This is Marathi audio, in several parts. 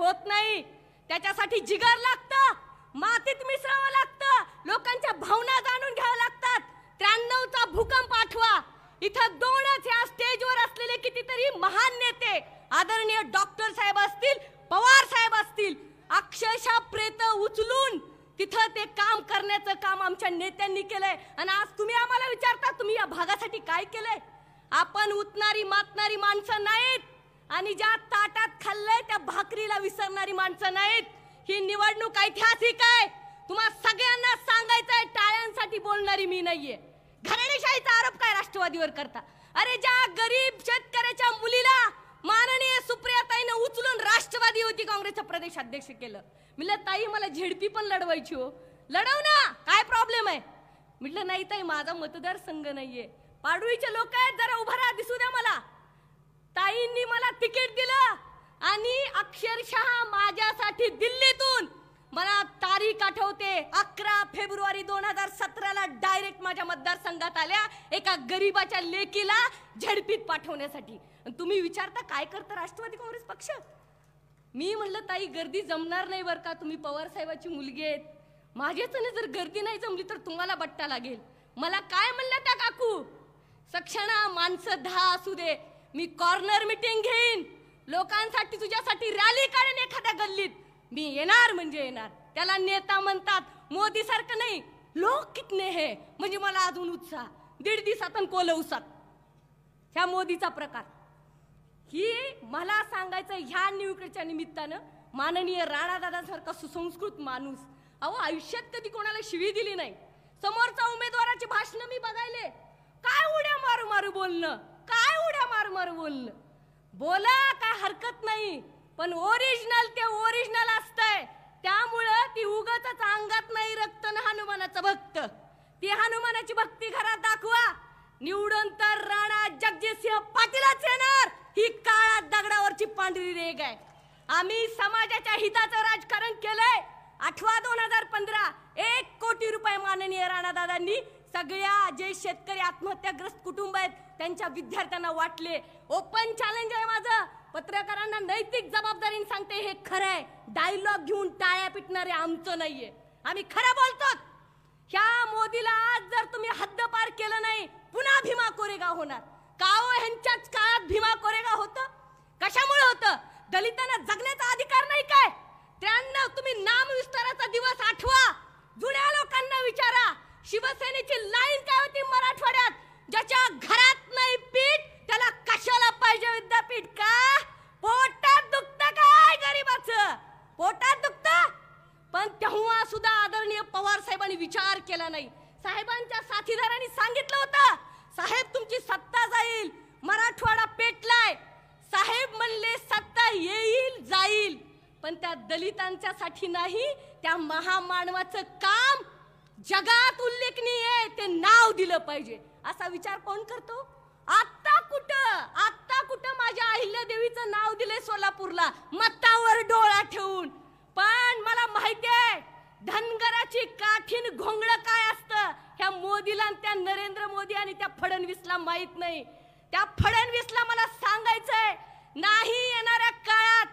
होत नाही. त्याच्यासाठी जिगर लागतं मातीत मिसळावं लागतं लोकांच्या भावना जाणून घ्याव्या लागतात. त्र्याण्णवचा भूकंप आठवा. इथं दोनच या स्टेजवर असलेले कितीतरी महान नेते आदरणीय डॉक्टर साहेब असतील पवार साहेब असतील अक्षरशः प्रेत उचलून तिथं ते काम करण्याचं काम आमच्या नेत्यांनी केलंय. आणि आज तुम्ही आम्हाला विचारता तुम्ही या भागासाठी काय केलंय? आपण उतणारी मातणारी माणसं नाहीत. आणि ज्या ताटात खाल्लं भाकरीला विसरणारी माणसं नाहीत. ही निवडणूक ऐतिहासिक आहे. तुम्हा सगळ्यांना सांगायचंय टाळ्यांसाठी बोलणारी मी नाहीये. घराणेशाहीचा आरोप काय राष्ट्रवादीवर करता? अरे ज्या गरीब शेतकऱ्याच्या मुलीला माननीय सुप्रियाताईनं उचलून राष्ट्रवादी होती काँग्रेसचं प्रदेश अध्यक्ष केलं. म्हटलं ताई मला झेडपी पण लढवायची हो. लढव ना काय प्रॉब्लेम आहे? म्हटलं नाही ताई माझा मतदारसंघ नाहीये. पाडुळीचे लोक आहेत जरा उभा राहा दिसू द्या मला. ताईंनी मला तिकीट दिलं. आणि अक्षरशः माझ्यासाठी दिल्लीतून मला तारीख आठवते अकरा फेब्रुवारी दोन हजार सतराला डायरेक्ट माझ्या मतदारसंघात आल्या एका गरीबाच्या लेकीला झडपीत पाठवण्यासाठी. तुम्ही विचारता काय करतं राष्ट्रवादी काँग्रेस पक्ष? मी म्हणलं ताई गर्दी जमणार नाही बरं का तुम्ही पवार साहेबाची मुलगी आहेत. माझ्याच जर गर्दी नाही जमली तर तुम्हाला बट्टा लागेल. मला काय म्हणलं त्या काकू? सक्षणा माणसं दहा असू दे. मी कॉर्नर मिटिंग घेईन. लोकांसाठी तुझ्यासाठी रॅली काढेन एखाद्या गल्लीत. मी येणार म्हणजे येणार. त्याला नेता म्हणतात मोदी सारखं नाही. लोक कितने हे? म्हणजे मला अजून उत्साह. दीड दिवसात आणि कोल उसात. ह्या मोदीचा प्रकार. ही मला सांगायचं ह्या निवडीच्या निमित्तानं माननीय राणादादासारखा सुसंस्कृत माणूस. अहो आयुष्यात कधी कोणाला शिवी दिली नाही. समोरचा उमेदवाराची भाषणं मी बघायले. काय उड्या मारू मारू बोलणं? काय उड्या मारू मारू बोलणं? बोला काय हरकत नाही. पण ओरिजिनल ते ओरिजिनल असतंय. त्यामुळं ती उगाच अंगात नाही रक्त ना हनुमानाचं भक्त. ती हनुमानाची भक्ती घरात दाखवा. निवडून तर राणा जगजितसिंह पाटीलच येणार. ही काळा दगडावरची पांढरी रेग आहे. आम्ही समाजाच्या हिताचं राजकारण केलंय. आठवा दोन हजार पंधरा एक कोटी रुपये माननीय राणादादांनी सगळ्या जे शेतकरी आत्महत्याग्रस्त कुटुंब आहेत त्यांच्या विद्यार्थ्यांना वाटले. ओपन चॅलेंज आहे माझं. पत्रकारांना नैतिक जबाबदारीने सांगते हे खरं आहे डायलॉग घेऊन टाळ्या पिटणारे आमचं नाहीये. आम्ही खरं बोलतो ह्या मोदीला आज जर तुम्ही हद्दपार केलं नाही पुन्हा भीमा कोरेगाव होणार. काओ हो ह्यांच्याच काळात भीमा कोरेगाव होतं? कशामुळे होतं? दलितांना जगण्याचा अधिकार नाही काय? त्र्याण्णव तुम्ही नाम विस्ताराचा दिवस आठवा जुन्या लोकांना विचारा शिवसेनेची लाईन काय होती मराठवाड्यात ज्याच्या घरात नाही पीठ त्याला कशाला पाहिजे विद्यापीठ का पोटात दुखत काय गरीबाचं पोटात दुखत पण तेव्हा सुद्धा आदरणीय पवार साहेबांनी विचार केला नाही. साहेबांच्या साथीदारांनी सांगितलं होतं साहेब तुमची सत्ता जाईल. मराठवाडा पेटलाय. साहेब म्हणले सत्ता येईल जाईल. पण त्या दलितांच्या साठी नाही त्या महामानवाचं काम जगात उल्लेखनीय ते नाव दिलं पाहिजे. असा विचार कोण करतो? आत्ता कुठं? आत्ता कुठं माझ्या अहिल्या देवीचं नाव दिलंय सोलापूरला मत्तावर डोळा ठेवून पण मला माहिती आहे धनगराची काठीण घोंगड काय असतं ह्या मोदीला आणि त्या नरेंद्र मोदी आणि त्या फडणवीसला माहीत नाही. त्या फडणवीसला मला सांगायचंय नाही येणाऱ्या काळात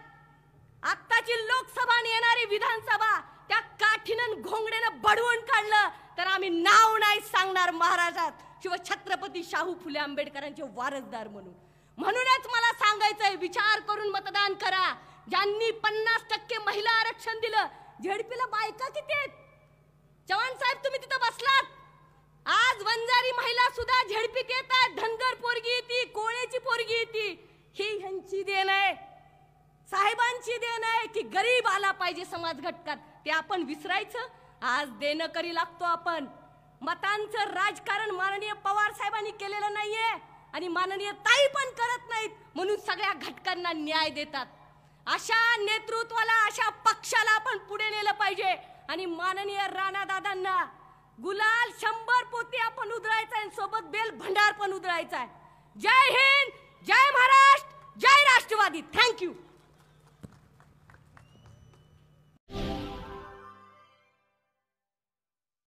आत्ताची लोकसभा आणि येणारी विधानसभा त्या काठीनं घोंगड्यानं बडवून काढलं तर आम्ही नाव नाही सांगणार महाराजात. शिव छत्रपती शाहू फुले आंबेडकरांचे वारसदार म्हणून. म्हणूनच मला सांगायचंय विचार करून मतदान करा. ज्यांनी पन्नास टक्के महिला आरक्षण दिलं झेडपीला बायका किती आहेत चव्हाण साहेब तुम्ही तिथं बसलात आज वंजारी महिला सुद्धा झेडपीत येतात धनगर पोरगी येते मुलगी येते ही ह्यांची देण आहे. साहेबांची देण आहे की गरीब आला पाहिजे समाज घटकात. ते आपण विसरायचं. आज देणं करी लागतो आपण. मतांचं राजकारण माननीय पवार साहेबांनी केलेलं नाहीये. आणि माननीय ताई पण करत नाहीत. म्हणून सगळ्या घटकांना न्याय देतात. अशा नेतृत्वाला अशा पक्षाला आपण पुढे नेलं पाहिजे. आणि माननीय राणा दादांना गुलाल शंभर पोती आपण उधळायचा आहे सोबत बेल भंडार पण उधळायचा आहे. जय हिंद! जय महाराष्ट्र जय राष्ट्रवादी थँक्यू